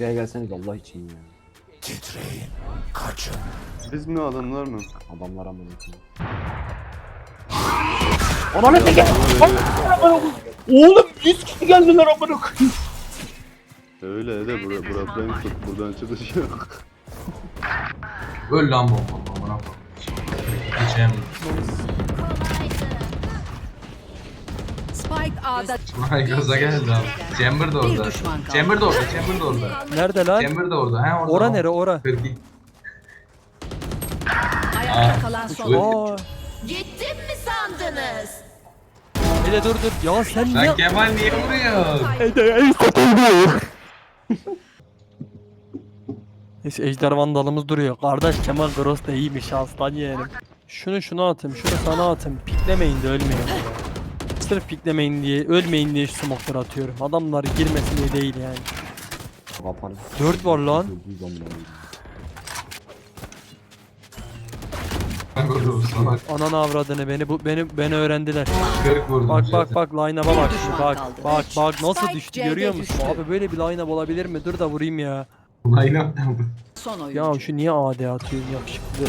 B'ye gelseniz Allah için ya. Biz mi adamlar mı? Adamlar amına koyayım. Ananı peki. Oğlum 100 kişi geldiler amına koyayım. Öyle de bura, bura ben tut buradan çıkış yok. Öl lan bomba amına koyayım. Geçeyim. Spike A'da Ay gaza geldi abi. Chamber Bir orada. Chamber da orada, Chamber da orada. Nerede lan? Chamber da orada. He orada. Ora nere ora? 42. ayakta kalan son. Aa. Gittim mi sandınız? Hele dur dur. Ya sen ne? Lan Kemal niye vuruyor? Neyse ejder vandalımız duruyor. Kardeş Kemal Gross da iyiymiş aslan yeğenim. Şunu şuna atayım, şunu sana atayım. Piklemeyin de ölmeyin. Sırf piklemeyin diye, ölmeyin diye şu smoke'ları atıyorum. Adamlar girmesin diye değil yani. Kapalı. Dört var lan. Ananı avradını beni bu beni beni öğrendiler. 40 vurdum. Bak bak bak line-up'a bak Bir şimdi bak bak bak nasıl düştü görüyor musun? Abi böyle bir line-up olabilir mi? Dur da vurayım ya. Line up oyuncu. Ya şu niye AD atıyorsun yakışıklı?